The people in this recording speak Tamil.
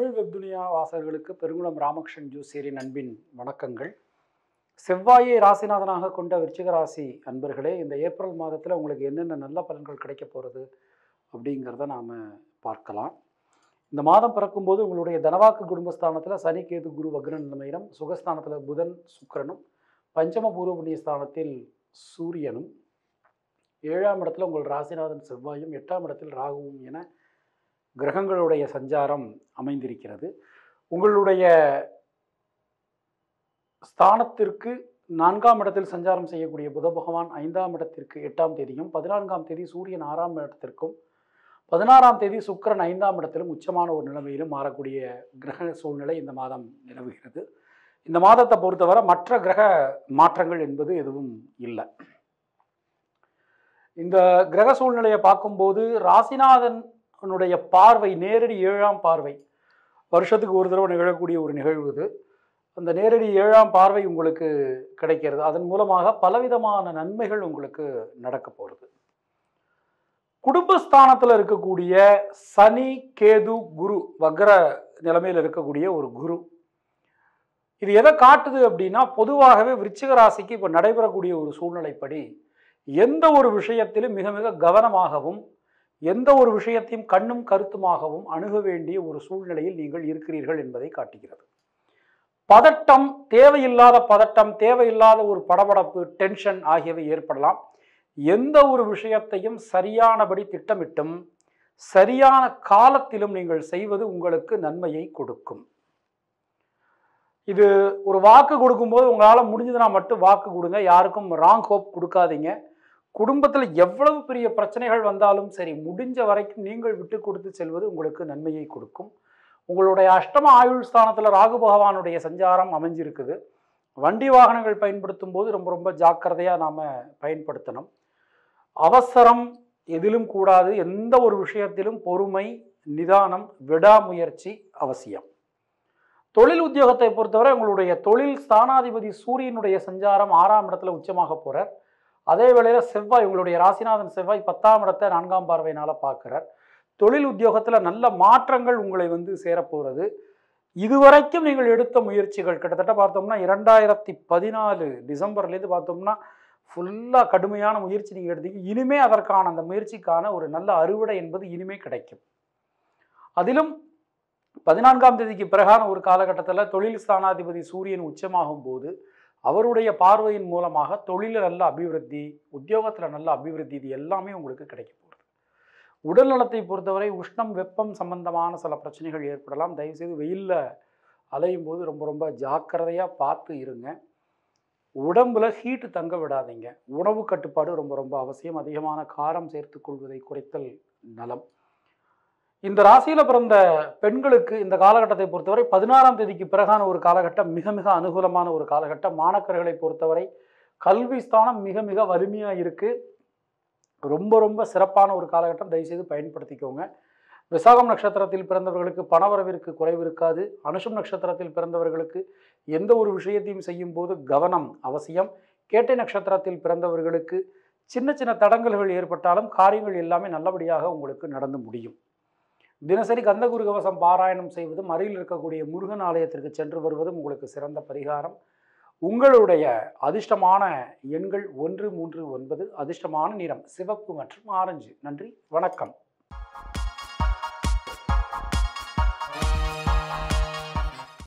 தமிழ் வெப்துனியா வாசகர்களுக்கு பெருங்குளம் ராமகிருஷ்ணன் ஜோசியரின் அன்பின் வணக்கங்கள். செவ்வாயை ராசிநாதனாக கொண்ட விருச்சிக ராசி அன்பர்களே இந்த ஏப்ரல் மாதத்தில் உங்களுக்கு என்னென்ன நல்ல பலன்கள் கிடைக்க போகிறது அப்படிங்கிறத நாம் பார்க்கலாம். இந்த மாதம் பிறக்கும்போது உங்களுடைய தனவாக்கு குடும்பஸ்தானத்தில் சனி கேது குரு வக்ர நிலைமையிடம் சுகஸ்தானத்தில் புதன் சுக்கிரனும் பஞ்சம பூர்வ புண்ணிய ஸ்தானத்தில் சூரியனும் ஏழாம் இடத்துல உங்கள் ராசிநாதன் செவ்வாயும் எட்டாம் இடத்தில் ராகுவும் என கிரகங்களுடைய சஞ்சாரம் அமைந்திருக்கிறது. உங்களுடைய ஸ்தானத்திற்கு நான்காம் இடத்தில் சஞ்சாரம் செய்யக்கூடிய புத பகவான் ஐந்தாம் இடத்திற்கு எட்டாம் தேதியும் பதினான்காம் தேதி சூரியன் ஆறாம் இடத்திற்கும் பதினாறாம் தேதி சுக்கிரன் ஐந்தாம் இடத்திலும் உச்சமான ஒரு நிலைமையிலும் மாறக்கூடிய கிரக சூழ்நிலை இந்த மாதம் நிலவுகிறது. இந்த மாதத்தை பொறுத்தவரை மற்ற கிரக மாற்றங்கள் என்பது எதுவும் இல்லை. இந்த கிரக சூழ்நிலையை பார்க்கும்போது ராசிநாதன் உன்னுடைய பார்வை நேரடி ஏழாம் பார்வை. வருஷத்துக்கு ஒரு தடவை நிகழக்கூடிய ஒரு நிகழ்வு இது. அந்த நேரடி ஏழாம் பார்வை உங்களுக்கு கிடைக்கிறது. அதன் மூலமாக பலவிதமான நன்மைகள் உங்களுக்கு நடக்க போகிறது குடும்பஸ்தானத்தில் இருக்கக்கூடிய சனி கேது குரு வக்ர நிலைமையில் இருக்கக்கூடிய ஒரு குரு. இது எதை காட்டுது அப்படின்னா பொதுவாகவே விருச்சிக ராசிக்கு இப்போ நடைபெறக்கூடிய ஒரு சூழ்நிலைப்படி எந்த ஒரு விஷயத்திலும் மிக மிக கவனமாகவும் எந்த ஒரு விஷயத்தையும் கண்ணும் கருத்துமாகவும் அணுக வேண்டிய ஒரு சூழ்நிலையில் நீங்கள் இருக்கிறீர்கள் என்பதை காட்டுகிறது. பதட்டம் தேவையில்லாத பதட்டம் தேவையில்லாத ஒரு படபடப்பு டென்ஷன் ஆகியவை ஏற்படலாம். எந்த ஒரு விஷயத்தையும் சரியானபடி திட்டமிட்டும் சரியான காலத்திலும் நீங்கள் செய்வது உங்களுக்கு நன்மையை கொடுக்கும். இது ஒரு வாக்கு கொடுக்கும்போது உங்களால் முடிஞ்சதுன்னா மட்டும் வாக்கு கொடுங்க. யாருக்கும் ராங் ஹோப் கொடுக்காதீங்க. குடும்பத்தில் எவ்வளவு பெரிய பிரச்சனைகள் வந்தாலும் சரி முடிஞ்ச வரைக்கும் நீங்கள் விட்டு கொடுத்து செல்வது உங்களுக்கு நன்மையை கொடுக்கும். உங்களுடைய அஷ்டம ஆயுள் ஸ்தானத்தில் ராகு பகவானுடைய சஞ்சாரம் அமைஞ்சிருக்குது. வண்டி வாகனங்கள் பயன்படுத்தும் போது ரொம்ப ரொம்ப ஜாக்கிரதையாக நாம் பயன்படுத்தணும். அவசரம் எதிலும் கூடாது. எந்த ஒரு விஷயத்திலும் பொறுமை நிதானம் விடாமுயற்சி அவசியம். தொழில் உத்தியோகத்தை பொறுத்தவரை உங்களுடைய தொழில் ஸ்தானாதிபதி சூரியனுடைய சஞ்சாரம் ஆறாம் இடத்துல உச்சமாக போகிறார் அதே வேளையில் செவ்வாய் உங்களுடைய ராசிநாதன் செவ்வாய் பத்தாம் இடத்தை நான்காம் பார்வையினால் பார்க்குறார். தொழில் உத்தியோகத்தில் நல்ல மாற்றங்கள் உங்களை வந்து சேரப்போகிறது இதுவரைக்கும் நீங்கள் எடுத்த முயற்சிகள் கிட்டத்தட்ட பார்த்தோம்னா இரண்டாயிரத்தி பதினாலு டிசம்பர்லேருந்து பார்த்தோம்னா ஃபுல்லாக கடுமையான முயற்சி நீங்கள் எடுத்தீங்க. இனிமே அதற்கான அந்த முயற்சிக்கான ஒரு நல்ல அறுவடை என்பது இனிமே கிடைக்கும். அதிலும் பதினான்காம் தேதிக்கு பிறகான ஒரு காலகட்டத்தில் தொழில் ஸ்தானாதிபதி சூரியன் உச்சமாகும் போது அவருடைய பார்வையின் மூலமாக தொழிலில் நல்ல அபிவிருத்தி உத்தியோகத்தில் நல்ல அபிவிருத்தி இது எல்லாமே உங்களுக்கு கிடைக்க போகிறது உடல் நலத்தை பொறுத்தவரை உஷ்ணம் வெப்பம் சம்பந்தமான சில பிரச்சனைகள் ஏற்படலாம். தயவுசெய்து வெயிலில் அலையும் போது ரொம்ப ரொம்ப ஜாக்கிரதையாக பார்த்து இருங்க. உடம்புல ஹீட்டு தங்க விடாதீங்க. உணவு கட்டுப்பாடு ரொம்ப ரொம்ப அவசியம். அதிகமான காரம் சேர்த்து கொள்வதை குறைத்தல் நலம். இந்த ராசியில் பிறந்த பெண்களுக்கு இந்த காலகட்டத்தை பொறுத்தவரை பதினாறாம் தேதிக்கு பிறகான ஒரு காலகட்டம் மிக மிக அனுகூலமான ஒரு காலகட்டம். மாணக்கர்களை பொறுத்தவரை கல்வி ஸ்தானம் மிக மிக வலிமையாக இருக்குது ரொம்ப ரொம்ப சிறப்பான ஒரு காலகட்டம். தயவுசெய்து பயன்படுத்திக்கோங்க. விசாகம் நட்சத்திரத்தில் பிறந்தவர்களுக்கு பணவரவிற்கு குறைவு இருக்காது. அனுஷம் நட்சத்திரத்தில் பிறந்தவர்களுக்கு எந்த ஒரு விஷயத்தையும் செய்யும் போது கவனம் அவசியம். கேட்டை நட்சத்திரத்தில் பிறந்தவர்களுக்கு சின்ன சின்ன தடங்கல்கள் ஏற்பட்டாலும் காரியங்கள் எல்லாமே நல்லபடியாக உங்களுக்கு நடந்து முடியும். தினசரி கந்தகுரு கவசம் பாராயணம் செய்வதும் அருகில் இருக்கக்கூடிய முருகன் ஆலயத்திற்கு சென்று வருவதும் உங்களுக்கு சிறந்த பரிகாரம். உங்களுடைய அதிர்ஷ்டமான எண்கள் ஒன்று மூன்று ஒன்பது அதிர்ஷ்டமான நிறம் சிவப்பு மற்றும் ஆரஞ்சு. நன்றி வணக்கம்.